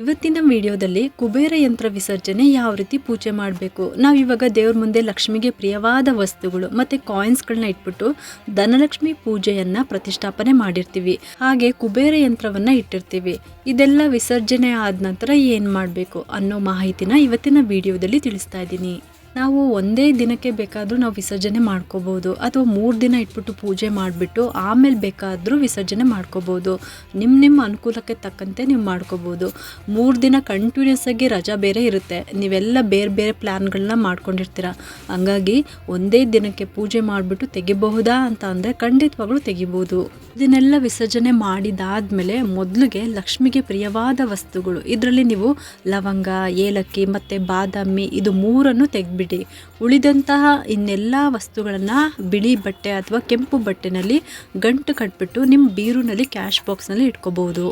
ಇವತ್ತಿನ ವಿಡಿಯೋದಲ್ಲಿ ಕುಬೇರ ಯಂತ್ರ ವಿಸರ್ಜನೆ ಯಾವ ರೀತಿ ಪೂಜೆ ಮಾಡಬೇಕು? ನಾವು ಇವಾಗ ದೇವ್ರ ಮುಂದೆ ಲಕ್ಷ್ಮಿಗೆ ಪ್ರಿಯವಾದ ವಸ್ತುಗಳು ಮತ್ತು ಕಾಯಿನ್ಸ್ಗಳನ್ನ ಇಟ್ಬಿಟ್ಟು ಧನಲಕ್ಷ್ಮಿ ಪೂಜೆಯನ್ನು ಪ್ರತಿಷ್ಠಾಪನೆ ಮಾಡಿರ್ತೀವಿ. ಹಾಗೆ ಕುಬೇರ ಯಂತ್ರವನ್ನು ಇಟ್ಟಿರ್ತೀವಿ. ಇದೆಲ್ಲ ವಿಸರ್ಜನೆ ಆದ ನಂತರ ಏನು ಮಾಡಬೇಕು ಅನ್ನೋ ಮಾಹಿತಿನ ಇವತ್ತಿನ ವಿಡಿಯೋದಲ್ಲಿ ತಿಳಿಸ್ತಾ ಇದ್ದೀನಿ. ನಾವು ಒಂದೇ ದಿನಕ್ಕೆ ಬೇಕಾದರೂ ನಾವು ವಿಸರ್ಜನೆ ಮಾಡ್ಕೋಬೋದು ಅಥವಾ ಮೂರು ದಿನ ಇಟ್ಬಿಟ್ಟು ಪೂಜೆ ಮಾಡಿಬಿಟ್ಟು ಆಮೇಲೆ ಬೇಕಾದರೂ ವಿಸರ್ಜನೆ ಮಾಡ್ಕೋಬೋದು ನಿಮ್ಮ ನಿಮ್ಮ ಅನುಕೂಲಕ್ಕೆ ತಕ್ಕಂತೆ ನೀವು ಮಾಡ್ಕೋಬೋದು ಮೂರು ದಿನ ಕಂಟಿನ್ಯೂಸ್ ಆಗಿ ರಜಾ ಬೇರೆ ಇರುತ್ತೆ. ನೀವೆಲ್ಲ ಬೇರೆ ಬೇರೆ ಪ್ಲ್ಯಾನ್ಗಳನ್ನ ಮಾಡ್ಕೊಂಡಿರ್ತೀರ. ಹಂಗಾಗಿ ಒಂದೇ ದಿನಕ್ಕೆ ಪೂಜೆ ಮಾಡಿಬಿಟ್ಟು ತೆಗಿಬಹುದಾ ಅಂತ ಅಂದರೆ ಖಂಡಿತವಾಗ್ಲೂ ತೆಗಿಬೋದು. ಇದನ್ನೆಲ್ಲ ವಿಸರ್ಜನೆ ಮಾಡಿದಾದ್ಮೇಲೆ ಮೊದಲಿಗೆ ಲಕ್ಷ್ಮಿಗೆ ಪ್ರಿಯವಾದ ವಸ್ತುಗಳು. ಇದರಲ್ಲಿ ನೀವು ಲವಂಗ, ಏಲಕ್ಕಿ ಮತ್ತು ಬಾದಾಮಿ ಇದು ಮೂರನ್ನು ತೆಗೆದ್ಬಿಡಿ. ಉಳಿದಂತಹ ಇನ್ನೆಲ್ಲ ವಸ್ತುಗಳನ್ನು ಬಿಳಿ ಬಟ್ಟೆ ಅಥವಾ ಕೆಂಪು ಬಟ್ಟೆನಲ್ಲಿ ಗಂಟು ಕಟ್ಬಿಟ್ಟು ನಿಮ್ಮ ಬೀರುನಲ್ಲಿ ಕ್ಯಾಶ್ ಬಾಕ್ಸ್ನಲ್ಲಿ ಇಟ್ಕೋಬಹುದು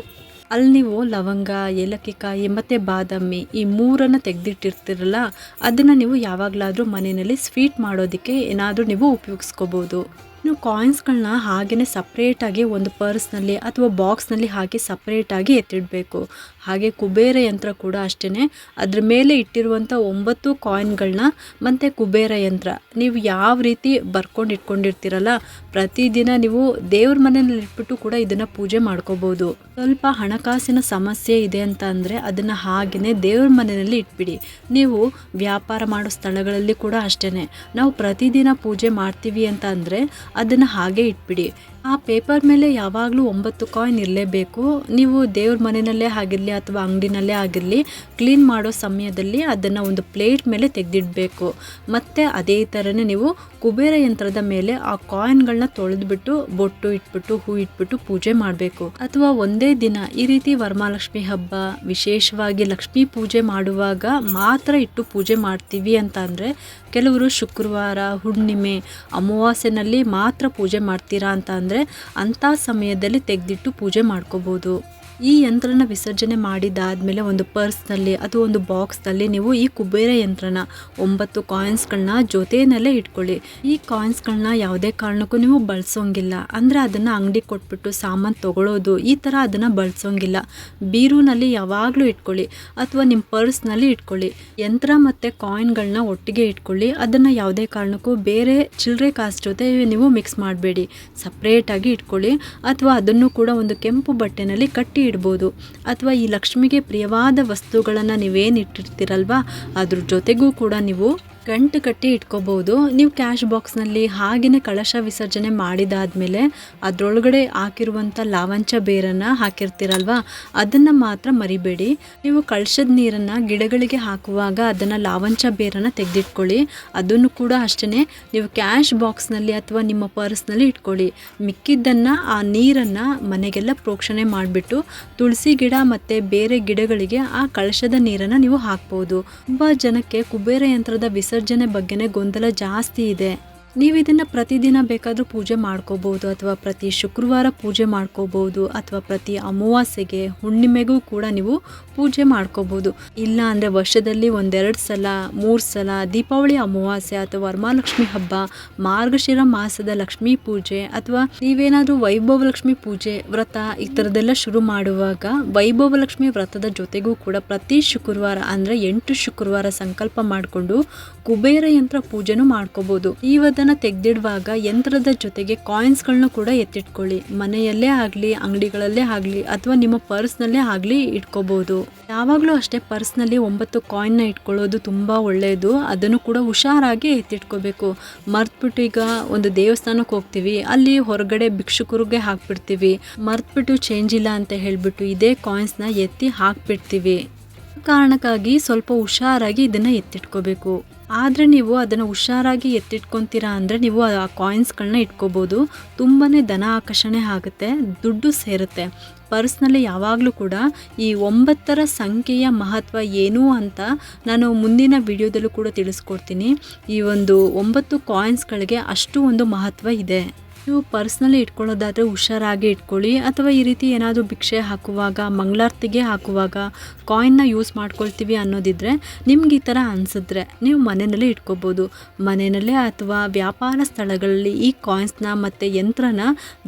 ಅಲ್ಲಿ ನೀವು ಲವಂಗ, ಏಲಕ್ಕಿಕಾಯಿ ಮತ್ತು ಬಾದಾಮಿ ಈ ಮೂರನ್ನು ತೆಗೆದಿಟ್ಟಿರ್ತೀರಲ್ಲ, ಅದನ್ನು ನೀವು ಯಾವಾಗಲಾದರೂ ಮನೆಯಲ್ಲಿ ಸ್ವೀಟ್ ಮಾಡೋದಕ್ಕೆ ಏನಾದರೂ ನೀವು ಉಪಯೋಗಿಸ್ಕೋಬೋದು. ಇನ್ನು ಕಾಯಿನ್ಸ್ಗಳನ್ನ ಹಾಗೆಯೇ ಸಪ್ರೇಟಾಗಿ ಒಂದು ಪರ್ಸ್ನಲ್ಲಿ ಅಥವಾ ಬಾಕ್ಸ್ನಲ್ಲಿ ಹಾಕಿ ಸಪ್ರೇಟಾಗಿ ಎತ್ತಿಡಬೇಕು. ಹಾಗೆ ಕುಬೇರ ಯಂತ್ರ ಕೂಡ ಅಷ್ಟೇ ಅದ್ರ ಮೇಲೆ ಇಟ್ಟಿರುವಂಥ ಒಂಬತ್ತು ಕಾಯಿನ್ಗಳನ್ನ ಮತ್ತು ಕುಬೇರ ಯಂತ್ರ. ನೀವು ಯಾವ ರೀತಿ ಬರ್ಕೊಂಡು ಇಟ್ಕೊಂಡಿರ್ತೀರಲ್ಲ, ಪ್ರತಿದಿನ ನೀವು ದೇವ್ರ ಮನೆಯಲ್ಲಿ ಇಟ್ಬಿಟ್ಟು ಕೂಡ ಇದನ್ನು ಪೂಜೆ ಮಾಡ್ಕೋಬೋದು. ಸ್ವಲ್ಪ ಹಣಕಾಸಿನ ಸಮಸ್ಯೆ ಇದೆ ಅಂತ ಅಂದರೆ ಅದನ್ನು ಹಾಗೆಯೇ ದೇವ್ರ ಮನೆಯಲ್ಲಿ ಇಟ್ಬಿಡಿ. ನೀವು ವ್ಯಾಪಾರ ಮಾಡೋ ಸ್ಥಳಗಳಲ್ಲಿ ಕೂಡ ಅಷ್ಟೇ ನಾವು ಪ್ರತಿದಿನ ಪೂಜೆ ಮಾಡ್ತೀವಿ ಅಂತ ಅಂದರೆ ಅದನ್ನು ಹಾಗೆ ಇಟ್ಬಿಡಿ. ಆ ಪೇಪರ್ ಮೇಲೆ ಯಾವಾಗಲೂ ಒಂಬತ್ತು ಕಾಯಿನ್ ಇರಲೇಬೇಕು. ನೀವು ದೇವ್ರ ಮನೆಯಲ್ಲೇ ಆಗಿರಲಿ ಅಥವಾ ಅಂಗಡಿನಲ್ಲೇ ಆಗಿರಲಿ, ಕ್ಲೀನ್ ಮಾಡೋ ಸಮಯದಲ್ಲಿ ಅದನ್ನು ಒಂದು ಪ್ಲೇಟ್ ಮೇಲೆ ತೆಗೆದಿಡಬೇಕು. ಮತ್ತು ಅದೇ ಥರನೇ ನೀವು ಕುಬೇರ ಯಂತ್ರದ ಮೇಲೆ ಆ ಕಾಯಿನ್ಗಳನ್ನ ತೊಳೆದ್ಬಿಟ್ಟು ಬೊಟ್ಟು ಇಟ್ಬಿಟ್ಟು, ಹೂ ಇಟ್ಬಿಟ್ಟು ಪೂಜೆ ಮಾಡಬೇಕು. ಅಥವಾ ಒಂದೇ ದಿನ ಈ ರೀತಿ ವರಮಹಾಲಕ್ಷ್ಮಿ ಹಬ್ಬ, ವಿಶೇಷವಾಗಿ ಲಕ್ಷ್ಮೀ ಪೂಜೆ ಮಾಡುವಾಗ ಮಾತ್ರ ಇಟ್ಟು ಪೂಜೆ ಮಾಡ್ತೀವಿ ಅಂತ ಕೆಲವರು ಶುಕ್ರವಾರ, ಹುಣ್ಣಿಮೆ, ಅಮಾವಾಸ್ಯೆನಲ್ಲಿ ಮಾತ್ರ ಪೂಜೆ ಮಾಡ್ತೀರಾ ಅಂತ ಅಂಥ ಸಮಯದಲ್ಲಿ ತೆಗೆದಿಟ್ಟು ಪೂಜೆ ಮಾಡ್ಕೋಬೋದು. ಈ ಯಂತ್ರನ ವಿಸರ್ಜನೆ ಮಾಡಿದ್ದಾದಮೇಲೆ ಒಂದು ಪರ್ಸ್ನಲ್ಲಿ ಅಥವಾ ಒಂದು ಬಾಕ್ಸ್ನಲ್ಲಿ ನೀವು ಈ ಕುಬೇರ ಯಂತ್ರನ ಒಂಬತ್ತು ಕಾಯಿನ್ಸ್ಗಳನ್ನ ಜೊತೆಯಲ್ಲೇ ಇಟ್ಕೊಳ್ಳಿ. ಈ ಕಾಯಿನ್ಸ್ಗಳನ್ನ ಯಾವುದೇ ಕಾರಣಕ್ಕೂ ನೀವು ಬಳಸೋಂಗಿಲ್ಲ. ಅಂದರೆ ಅದನ್ನು ಅಂಗಡಿ ಕೊಟ್ಬಿಟ್ಟು ಸಾಮಾನು ತೊಗೊಳೋದು, ಈ ಥರ ಅದನ್ನು ಬಳಸೋಂಗಿಲ್ಲ. ಬೀರುನಲ್ಲಿ ಯಾವಾಗಲೂ ಇಟ್ಕೊಳ್ಳಿ ಅಥವಾ ನಿಮ್ಮ ಪರ್ಸ್ನಲ್ಲಿ ಇಟ್ಕೊಳ್ಳಿ. ಯಂತ್ರ ಮತ್ತು ಕಾಯಿನ್ಗಳನ್ನ ಒಟ್ಟಿಗೆ ಇಟ್ಕೊಳ್ಳಿ. ಅದನ್ನು ಯಾವುದೇ ಕಾರಣಕ್ಕೂ ಬೇರೆ ಚಿಲ್ಲರೆ ಕಾಸ್ಟ್ ಜೊತೆ ನೀವು ಮಿಕ್ಸ್ ಮಾಡಬೇಡಿ. ಸಪ್ರೇಟಾಗಿ ಇಟ್ಕೊಳ್ಳಿ. ಅಥವಾ ಅದನ್ನು ಕೂಡ ಒಂದು ಕೆಂಪು ಬಟ್ಟೆನಲ್ಲಿ ಕಟ್ಟಿ ಇಡ್ಬೋದು. ಅಥವಾ ಈ ಲಕ್ಷ್ಮಿಗೆ ಪ್ರಿಯವಾದ ವಸ್ತುಗಳನ್ನು ನೀವೇನು ಇಟ್ಟಿರ್ತೀರಲ್ವಾ ಅದ್ರ ಜೊತೆಗೂ ಕೂಡ ನೀವು ಗಂಟು ಕಟ್ಟಿ ಇಟ್ಕೋಬಹುದು. ನೀವು ಕ್ಯಾಶ್ ಬಾಕ್ಸ್ನಲ್ಲಿ ಹಾಗೆಯೇ ಕಳಶ ವಿಸರ್ಜನೆ ಮಾಡಿದಾದ್ಮೇಲೆ ಅದರೊಳಗಡೆ ಹಾಕಿರುವಂಥ ಲಾವಂಚ ಬೇರನ್ನು ಹಾಕಿರ್ತೀರಲ್ವಾ? ಅದನ್ನು ಮಾತ್ರ ಮರಿಬೇಡಿ. ನೀವು ಕಳಶದ ನೀರನ್ನು ಗಿಡಗಳಿಗೆ ಹಾಕುವಾಗ ಅದನ್ನು ಲಾವಂಚ ಬೇರನ್ನು ತೆಗೆದಿಟ್ಕೊಳ್ಳಿ. ಅದನ್ನು ಕೂಡ ಅಷ್ಟೇ ನೀವು ಕ್ಯಾಶ್ ಬಾಕ್ಸ್ನಲ್ಲಿ ಅಥವಾ ನಿಮ್ಮ ಪರ್ಸ್ನಲ್ಲಿ ಇಟ್ಕೊಳ್ಳಿ. ಮಿಕ್ಕಿದ್ದನ್ನು ಆ ನೀರನ್ನು ಮನೆಗೆಲ್ಲ ಪ್ರೋಕ್ಷಣೆ ಮಾಡಿಬಿಟ್ಟು ತುಳಸಿ ಗಿಡ ಮತ್ತು ಬೇರೆ ಗಿಡಗಳಿಗೆ ಆ ಕಳಶದ ನೀರನ್ನು ನೀವು ಹಾಕ್ಬೋದು. ತುಂಬ ಜನಕ್ಕೆ ಕುಬೇರ ಯಂತ್ರದ ವಿಸರ್ಜನೆ ವಿಸರ್ಜನೆ ಬಗ್ಗೆನೇ ಗೊಂದಲ ಜಾಸ್ತಿ ಇದೆ. ನೀವು ಇದನ್ನು ಪ್ರತಿದಿನ ಬೇಕಾದರೂ ಪೂಜೆ ಮಾಡ್ಕೋಬೋದು ಅಥವಾ ಪ್ರತಿ ಶುಕ್ರವಾರ ಪೂಜೆ ಮಾಡ್ಕೋಬೋದು ಅಥವಾ ಪ್ರತಿ ಅಮಾವಾಸ್ಯೆಗೆ ಹುಣ್ಣಿಮೆಗೂ ಕೂಡ ನೀವು ಪೂಜೆ ಮಾಡ್ಕೋಬೋದು ಇಲ್ಲ ಅಂದರೆ ವರ್ಷದಲ್ಲಿ ಒಂದೆರಡು ಸಲ, ಮೂರು ಸಲ ದೀಪಾವಳಿ ಅಮಾವಾಸ್ಯೆ ಅಥವಾ ವರಮಹಾಲಕ್ಷ್ಮಿ ಹಬ್ಬ, ಮಾರ್ಗಶಿರ ಮಾಸದ ಲಕ್ಷ್ಮೀ ಪೂಜೆ ಅಥವಾ ನೀವೇನಾದರೂ ವೈಭವ ಲಕ್ಷ್ಮಿ ಪೂಜೆ ವ್ರತ ಈ ಥರದ್ದೆಲ್ಲ ಶುರು ಮಾಡುವಾಗ ವೈಭವ ಲಕ್ಷ್ಮಿ ವ್ರತದ ಜೊತೆಗೂ ಕೂಡ ಪ್ರತಿ ಶುಕ್ರವಾರ ಅಂದರೆ ಎಂಟು ಶುಕ್ರವಾರ ಸಂಕಲ್ಪ ಮಾಡಿಕೊಂಡು ಕುಬೇರ ಯಂತ್ರ ಪೂಜೆನೂ ಮಾಡ್ಕೋಬೋದು ಇವತ್ತು ತೆಗೆದಿಡುವಾಗ ಯಂತ್ರದ ಜೊತೆಗೆ ಕಾಯಿನ್ಸ್ಗಳನ್ನ ಕೂಡ ಎತ್ತಿಟ್ಕೊಳ್ಳಿ. ಮನೆಯಲ್ಲೇ ಆಗಲಿ, ಅಂಗಡಿಗಳಲ್ಲೇ ಆಗಲಿ ಅಥವಾ ನಿಮ್ಮ ಪರ್ಸ್ನಲ್ಲೇ ಆಗಲಿ ಇಟ್ಕೋಬೋದು. ಯಾವಾಗಲೂ ಅಷ್ಟೇ ಪರ್ಸ್ನಲ್ಲಿ ಒಂಬತ್ತು ಕಾಯಿನ್ನ ಇಟ್ಕೊಳ್ಳೋದು ತುಂಬ ಒಳ್ಳೆಯದು ಅದನ್ನು ಕೂಡ ಹುಷಾರಾಗಿ ಎತ್ತಿಟ್ಕೋಬೇಕು. ಮರ್ತ್ಬಿಟ್ಟು ಈಗ ಒಂದು ದೇವಸ್ಥಾನಕ್ಕೆ ಹೋಗ್ತೀವಿ. ಅಲ್ಲಿ ಹೊರಗಡೆ ಭಿಕ್ಷುಕರಿಗೆ ಹಾಕ್ಬಿಡ್ತೀವಿ. ಮರ್ತ್ಬಿಟ್ಟು ಚೇಂಜ್ ಇಲ್ಲ ಅಂತ ಹೇಳಿಬಿಟ್ಟು ಇದೇ ಕಾಯಿನ್ಸ್ನ ಎತ್ತಿ ಹಾಕ್ಬಿಡ್ತೀವಿ. ಕಾರಣಕ್ಕಾಗಿ ಸ್ವಲ್ಪ ಹುಷಾರಾಗಿ ಇದನ್ನು ಎತ್ತಿಟ್ಕೋಬೇಕು. ಆದರೆ ನೀವು ಅದನ್ನು ಹುಷಾರಾಗಿ ಎತ್ತಿಟ್ಕೊತೀರಾ ಅಂದರೆ ನೀವು ಆ ಕಾಯಿನ್ಸ್ಗಳನ್ನ ಇಟ್ಕೋಬೋದು. ತುಂಬಾ ಧನ ಆಕರ್ಷಣೆ ಆಗುತ್ತೆ, ದುಡ್ಡು ಸೇರುತ್ತೆ. ಪರ್ಸ್ನಲ್ಲಿ ಯಾವಾಗಲೂ ಕೂಡ ಈ ಒಂಬತ್ತರ ಸಂಖ್ಯೆಯ ಮಹತ್ವ ಏನು ಅಂತ ನಾನು ಮುಂದಿನ ವಿಡಿಯೋದಲ್ಲೂ ಕೂಡ ತಿಳಿಸ್ಕೊಡ್ತೀನಿ. ಈ ಒಂದು ಒಂಬತ್ತು ಕಾಯಿನ್ಸ್ಗಳಿಗೆ ಅಷ್ಟು ಒಂದು ಮಹತ್ವ ಇದೆ. ನೀವು ಪರ್ಸ್ನಲ್ಲಿ ಇಟ್ಕೊಳ್ಳೋದಾದರೆ ಹುಷಾರಾಗಿ ಇಟ್ಕೊಳ್ಳಿ. ಅಥವಾ ಈ ರೀತಿ ಏನಾದರೂ ಭಿಕ್ಷೆ ಹಾಕುವಾಗ, ಮಂಗಳಾರತಿಗೆ ಹಾಕುವಾಗ ಕಾಯಿನ್ನ ಯೂಸ್ ಮಾಡ್ಕೊಳ್ತೀವಿ ಅನ್ನೋದಿದ್ರೆ ನಿಮ್ಗೆ ಈ ಥರ ಅನಿಸಿದ್ರೆ ನೀವು ಮನೆಯಲ್ಲೇ ಇಟ್ಕೋಬೋದು. ಮನೆಯಲ್ಲೇ ಅಥವಾ ವ್ಯಾಪಾರ ಸ್ಥಳಗಳಲ್ಲಿ ಈ ಕಾಯಿನ್ಸ್ನ ಮತ್ತು ಯಂತ್ರನ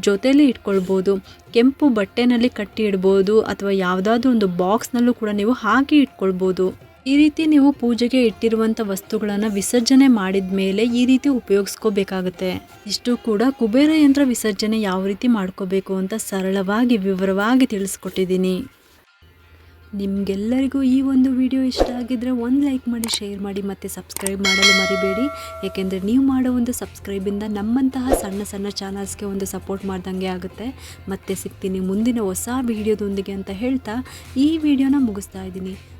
ಜೊತೆಯಲ್ಲಿ ಇಟ್ಕೊಳ್ಬೋದು. ಕೆಂಪು ಬಟ್ಟೆನಲ್ಲಿ ಕಟ್ಟಿ ಇಡ್ಬೋದು ಅಥವಾ ಯಾವುದಾದ್ರೂ ಒಂದು ಬಾಕ್ಸ್ನಲ್ಲೂ ಕೂಡ ನೀವು ಹಾಕಿ ಇಟ್ಕೊಳ್ಬೋದು. ಈ ರೀತಿ ನೀವು ಪೂಜೆಗೆ ಇಟ್ಟಿರುವಂಥ ವಸ್ತುಗಳನ್ನು ವಿಸರ್ಜನೆ ಮಾಡಿದ ಮೇಲೆ ಈ ರೀತಿ ಉಪಯೋಗಿಸ್ಕೋಬೇಕಾಗುತ್ತೆ. ಇಷ್ಟು ಕೂಡ ಕುಬೇರ ಯಂತ್ರ ವಿಸರ್ಜನೆ ಯಾವ ರೀತಿ ಮಾಡ್ಕೋಬೇಕು ಅಂತ ಸರಳವಾಗಿ ವಿವರವಾಗಿ ತಿಳಿಸ್ಕೊಟ್ಟಿದ್ದೀನಿ. ನಿಮಗೆಲ್ಲರಿಗೂ ಈ ಒಂದು ವಿಡಿಯೋ ಇಷ್ಟ ಆಗಿದ್ರೆ ಒಂದು ಲೈಕ್ ಮಾಡಿ, ಶೇರ್ ಮಾಡಿ ಮತ್ತು ಸಬ್ಸ್ಕ್ರೈಬ್ ಮಾಡಲು ಮರಿಬೇಡಿ. ಏಕೆಂದರೆ ನೀವು ಮಾಡೋ ಒಂದು ಸಬ್ಸ್ಕ್ರೈಬಿಂದ ನಮ್ಮಂತಹ ಸಣ್ಣ ಸಣ್ಣ ಚಾನಲ್ಸ್ಗೆ ಒಂದು ಸಪೋರ್ಟ್ ಮಾಡ್ದಂಗೆ ಆಗುತ್ತೆ. ಮತ್ತೆ ಸಿಗ್ತೀನಿ ಮುಂದಿನ ಹೊಸ ವಿಡಿಯೋದೊಂದಿಗೆ ಅಂತ ಹೇಳ್ತಾ ಈ ವಿಡಿಯೋನ ಮುಗಿಸ್ತಾ ಇದ್ದೀನಿ.